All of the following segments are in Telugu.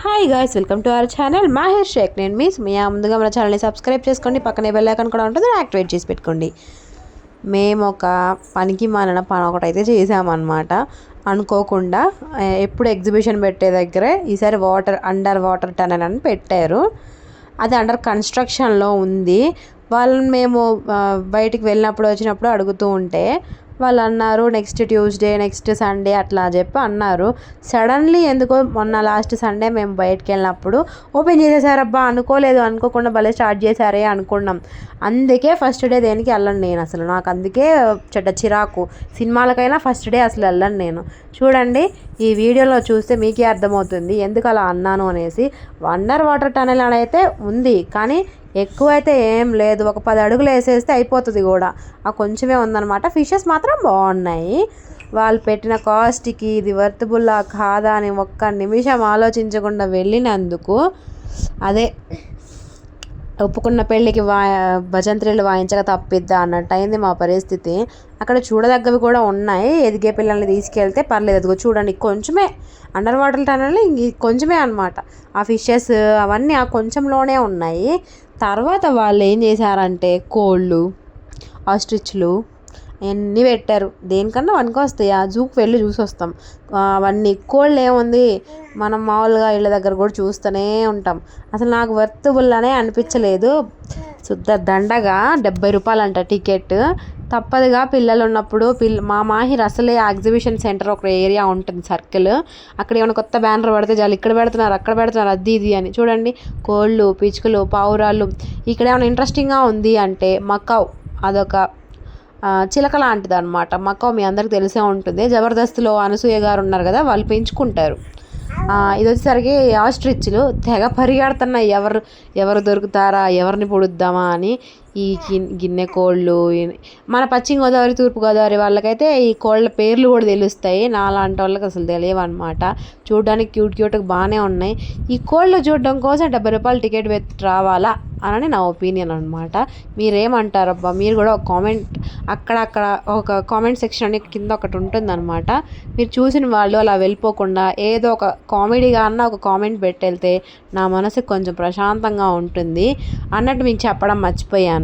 Hi guys welcome to our channel Mahir Shaikh నేను మీ సుమయా ముందుగా మన ఛానల్ని సబ్స్క్రైబ్ చేసుకోండి. పక్కనే బెల్ ఐకాన్ కూడా ఉంటుంది. యాక్టివేట్ చేసి పెట్టుకోండి. మేము ఒక పనికి మాలిన పని ఒకటి అయితే చేసామన్నమాట అనుకోకుండా ఎప్పుడు ఎగ్జిబిషన్ పెట్టే దగ్గరే ఈసారి వాటర్ అండర్ వాటర్ టనల్ అని పెట్టారు. అది అండర్ కన్స్ట్రక్షన్లో ఉంది. వాళ్ళని మేము బయటికి వెళ్ళినప్పుడు వచ్చినప్పుడు అడుగుతూ ఉంటే వాళ్ళు అన్నారు నెక్స్ట్ ట్యూస్డే నెక్స్ట్ సండే అట్లా చెప్పి అన్నారు. సడన్లీ ఎందుకో మొన్న లాస్ట్ సండే మేము బయటకు వెళ్ళినప్పుడు ఓపెన్ చేసేసారబ్బా అనుకోలేదు అనుకోకుండా భలే స్టార్ట్ చేశారే అనుకున్నాం. అందుకే ఫస్ట్ డే దేనికి వెళ్ళను నేను అసలు. నాకు అందుకే చెడ్డ చిరాకు. సినిమాలకైనా ఫస్ట్ డే అసలు వెళ్ళను నేను. చూడండి ఈ వీడియోలో చూస్తే మీకే అర్థమవుతుంది ఎందుకు అలా అన్నాను అనేసి. వండర్ వాటర్ టనెల్ అని అయితే ఉంది కానీ ఎక్కువ అయితే ఏం లేదు. ఒక పది అడుగులు వేసేస్తే అయిపోతుంది కూడా. ఆ కొంచెమే ఉందన్నమాట. ఫిషెస్ మాత్రం బాగున్నాయి. వాళ్ళు పెట్టిన కాస్ట్కి ఇది వర్తబుల్లా కాదా అని ఒక్క నిమిషం ఆలోచించకుండా వెళ్ళినందుకు అదే ఒప్పుకున్న పెళ్ళికి వా భజంత్రీలు వాయించక తప్పిద్దా అన్నట్టు అయింది మా పరిస్థితి. అక్కడ చూడదగ్గవి కూడా ఉన్నాయి. ఎదిగే పిల్లల్ని తీసుకెళ్తే పర్లేదు. అదిగో చూడండి. కొంచెమే అండర్ వాటర్ టనల్ కొంచెమే అనమాట ఆ ఫిషెస్ అవన్నీ ఆ కొంచెంలోనే ఉన్నాయి. తర్వాత వాళ్ళు ఏం చేశారంటే కోళ్ళు ఆస్ట్రిచ్లు అన్నీ పెట్టారు. దేనికన్నా వనికి వస్తాయి? ఆ జూకి వెళ్ళి చూసి వస్తాం. అవన్నీ కోళ్ళు ఏముంది? మనం మామూలుగా ఇళ్ళ దగ్గర కూడా చూస్తూనే ఉంటాం. అసలు నాకు వర్తబుల్ అనే అనిపించలేదు. శుద్ధ దండగా డెబ్బై రూపాయలు అంట టికెట్. తప్పదుగా పిల్లలు ఉన్నప్పుడు పిల్ మా మాహిర్ అసలే ఎగ్జిబిషన్ సెంటర్ ఒక ఏరియా ఉంటుంది సర్కిల్. అక్కడ ఏమైనా కొత్త బ్యానర్ పడితే చాలు ఇక్కడ పెడుతున్నారు అక్కడ పెడుతున్నారు అది ఇది అని. చూడండి కోళ్ళు పిచ్చుకలు పావురాళ్ళు. ఇక్కడ ఏమైనా ఇంట్రెస్టింగ్గా ఉంది అంటే మకావ్ అదొక చిలక లాంటిది అనమాట మకావ్ మీ అందరికి తెలిసే ఉంటుంది. జబర్దస్త్లో అనసూయ గారు ఉన్నారు కదా వాళ్ళు పెంచుకుంటారు. ఇది వచ్చేసరికి ఆస్ట్రిచ్లు తెగ పరిగెడుతున్నాయి. ఎవరు ఎవరు దొరుకుతారా ఎవరిని పొడుద్దామా అని. ఈ గిన్నె కోళ్ళు మన పశ్చిమ గోదావరి తూర్పు గోదావరి వాళ్ళకైతే ఈ కోళ్ళ పేర్లు కూడా తెలుస్తాయి. నాలాంటి వాళ్ళకి అసలు తెలియవన్నమాట. చూడడానికి క్యూట్ క్యూట్గా బాగానే ఉన్నాయి. ఈ కోళ్ళు చూడడం కోసం డెబ్బై రూపాయలు టికెట్ పెట్టి రావాలా అని నా ఒపీనియన్ అనమాట మీరేమంటారబ్బా? మీరు కూడా ఒక కామెంట్ అక్కడక్కడ ఒక కామెంట్ సెక్షన్ అని కింద ఒకటి ఉంటుందన్నమాట. మీరు చూసిన వాళ్ళు అలా వెళ్ళిపోకుండా ఏదో ఒక కామెడీగా అన్న ఒక కామెంట్ పెట్టెళ్తే నా మనసు కొంచెం ప్రశాంతంగా ఉంటుంది. అన్నట్టు మీకు చెప్పడం మర్చిపోయాను.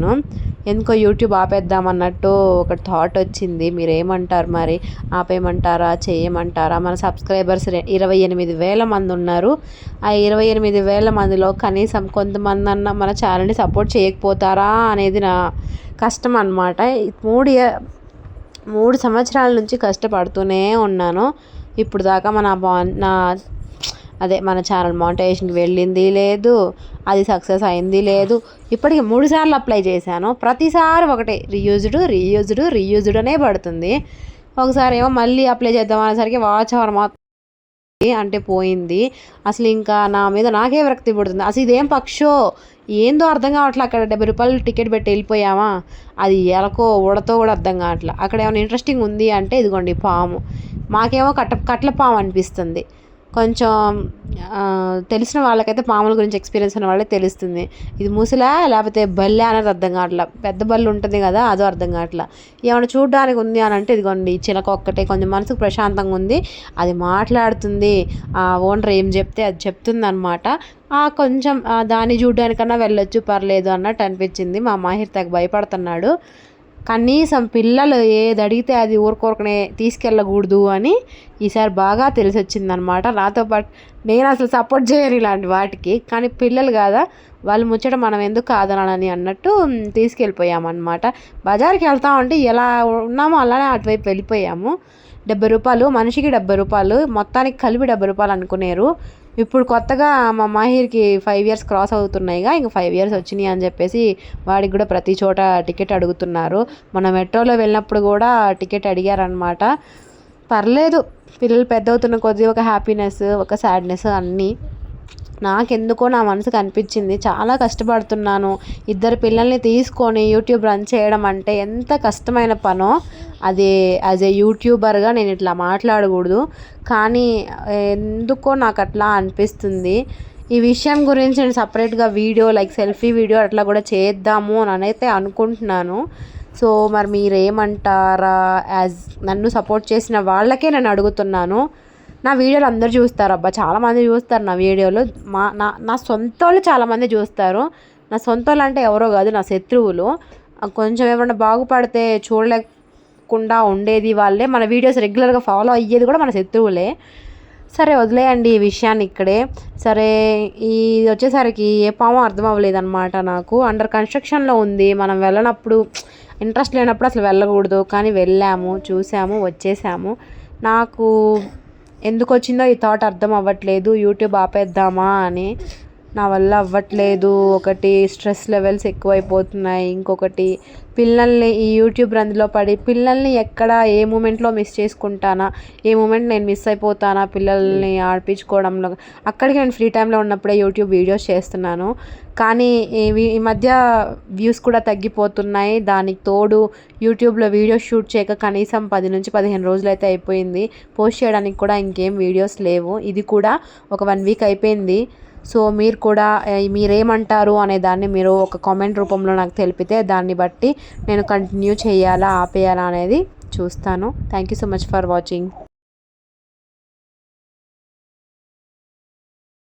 ఎందుకో యూట్యూబ్ ఆపేద్దామన్నట్టు ఒక థాట్ వచ్చింది. మీరు ఏమంటారు మరి? ఆపేయమంటారా? చేయమంటారా? మన సబ్స్క్రైబర్స్ ఇరవై ఎనిమిది వేల మంది ఉన్నారు. ఆ ఇరవై ఎనిమిది వేల మందిలో కనీసం కొంతమంది అన్న మన ఛానల్ని సపోర్ట్ చేయకపోతారా అనేది నా కష్టం అనమాట మూడు మూడు సంవత్సరాల నుంచి కష్టపడుతూనే ఉన్నాను. ఇప్పుడు దాకా మన బా నా అదే మన ఛానల్ మానిటైజేషన్కి వెళ్ళింది లేదు అది సక్సెస్ అయింది లేదు. ఇప్పటికి మూడు సార్లు అప్లై చేశాను. ప్రతిసారి ఒకటే రీయూజ్డ్ రీయూజ్డ్ రీయూజ్డ్ అనే పడుతుంది. ఒకసారి ఏమో మళ్ళీ అప్లై చేద్దాం అనేసరికి వాచ్ అవర్ మాత్రం అంటే పోయింది. అసలు ఇంకా నా మీద నాకే విరక్తి పుడుతుంది. అసలు ఇదేం పక్షో ఏందో అర్థం కావట్లే అక్కడ డెబ్బై రూపాయలు టికెట్ పెట్టి వెళ్ళిపోయామా? అది ఎలకో ఉడతో కూడా అర్థం కావట్లే. అక్కడ ఏమైనా ఇంట్రెస్టింగ్ ఉంది అంటే ఇదిగోండి పాము. మాకేమో కట్ట కట్ల పాము అనిపిస్తుంది. కొంచెం తెలిసిన వాళ్ళకైతే పాముల గురించి ఎక్స్పీరియన్స్ ఉన్న వాళ్ళే తెలుస్తుంది. ఇది ముసలా లేకపోతే బల్లె అనేది అర్థం కావట్లా. పెద్ద బల్లి ఉంటుంది కదా అదో అర్థం కావట్లా. ఏమైనా చూడడానికి ఉంది అని అంటే ఇదిగోండి ఈ చిలక ఒక్కటే కొంచెం మనసుకు ప్రశాంతంగా ఉంది. అది మాట్లాడుతుంది. ఆ ఓనర్ ఏం చెప్తే అది చెప్తుంది అనమాట ఆ కొంచెం దాన్ని చూడడానికన్నా వెళ్ళొచ్చు పర్లేదు అన్నట్టు అనిపించింది. మా మాహిర్ తెగ భయపడుతున్నాడు. కనీసం పిల్లలు ఏది అడిగితే అది ఊరుకోరకనే తీసుకెళ్ళకూడదు అని ఈసారి బాగా తెలిసి వచ్చిందనమాట నాతో పాటు నేను అసలు సపోర్ట్ చేయను ఇలాంటి వాటికి కానీ పిల్లలు కాదా? వాళ్ళు ముచ్చట మనం ఎందుకు కాదనాలని అన్నట్టు తీసుకెళ్ళిపోయామన్నమాట. బజార్కి వెళ్తా ఉంటే ఎలా ఉన్నామో అలానే అటువైపు వెళ్ళిపోయాము. డెబ్బై రూపాయలు మనిషికి డెబ్బై రూపాయలు మొత్తానికి కలిపి డెబ్బై రూపాయలు అనుకునేరు. ఇప్పుడు కొత్తగా మా మాహిర్కి ఫైవ్ ఇయర్స్ క్రాస్ అవుతున్నాయిగా ఇంక ఫైవ్ ఇయర్స్ వచ్చినాయి అని చెప్పేసి వాడికి కూడా ప్రతి చోట టికెట్ అడుగుతున్నారు. మన మెట్రోలో వెళ్ళినప్పుడు కూడా టికెట్ అడిగారనమాట పర్లేదు పిల్లలు పెద్ద అవుతున్న కొద్దీ ఒక హ్యాపీనెస్ ఒక సాడ్నెస్ అన్నీ. నాకెందుకో నా మనసుకు అనిపించింది చాలా కష్టపడుతున్నాను. ఇద్దరు పిల్లల్ని తీసుకొని యూట్యూబ్ రన్ చేయడం అంటే ఎంత కష్టమైన పనో అది యాజ్ ఏ యూట్యూబర్గా నేను ఇట్లా మాట్లాడకూడదు. కానీ ఎందుకో నాకు అట్లా అనిపిస్తుంది. ఈ విషయం గురించి నేను సపరేట్గా వీడియో లైక్ సెల్ఫీ వీడియో అట్లా కూడా చేద్దాము అని అయితే అనుకుంటున్నాను. సో మరి మీరేమంటారా? యాజ్ నన్ను సపోర్ట్ చేసిన వాళ్ళకే నేను అడుగుతున్నాను. నా వీడియోలు అందరు చూస్తారు అబ్బా. చాలామంది చూస్తారు నా వీడియోలు. మా నా నా సొంత వాళ్ళు చాలామంది చూస్తారు. నా సొంత వాళ్ళు అంటే ఎవరో కాదు నా శత్రువులు. కొంచెం ఏమన్నా బాగుపడితే చూడలేకుండా ఉండేది వాళ్ళే. మన వీడియోస్ రెగ్యులర్గా ఫాలో అయ్యేది కూడా మన శత్రువులే. సరే వదిలేయండి ఈ విషయాన్ని ఇక్కడే. సరే ఈ వచ్చేసరికి ఏ పామో అర్థం అవ్వలేదన్నమాట నాకు. అండర్ కన్స్ట్రక్షన్లో ఉంది. మనం వెళ్ళనప్పుడు ఇంట్రెస్ట్ లేనప్పుడు అసలు వెళ్ళకూడదు. కానీ వెళ్ళాము చూసాము వచ్చేసాము. నాకు ఎందుకు వచ్చిందో ఈ థాట్ అర్థం అవ్వట్లేదు. యూట్యూబ్ ఆపేద్దామా అని నా వల్ల అవ్వట్లేదు. ఒకటి స్ట్రెస్ లెవెల్స్ ఎక్కువైపోతున్నాయి. ఇంకొకటి పిల్లల్ని ఈ యూట్యూబ్ రందిలో పడి పిల్లల్ని ఎక్కడ ఏ మూమెంట్లో మిస్ చేసుకుంటానా? ఏ మూమెంట్ నేను మిస్ అయిపోతానా పిల్లల్ని ఆడిపించుకోవడంలో? అక్కడికి నేను ఫ్రీ టైంలో ఉన్నప్పుడే యూట్యూబ్ వీడియోస్ చేస్తున్నాను. కానీ ఈ మధ్య వ్యూస్ కూడా తగ్గిపోతున్నాయి. దానికి తోడు యూట్యూబ్లో వీడియోస్ షూట్ చేయక కనీసం పది నుంచి పదిహేను రోజులు అయితే అయిపోయింది. పోస్ట్ చేయడానికి కూడా ఇంకేం వీడియోస్ లేవు. ఇది కూడా ఒక వన్ వీక్ అయిపోయింది. సో మీరు కూడా మీరేమంటారు అనే దాన్ని మీరు ఒక కామెంట్ రూపంలో నాకు తెలిపితే దాన్ని బట్టి నేను కంటిన్యూ చేయాలా ఆపేయాలా అనేది చూస్తాను. Thank you so much for watching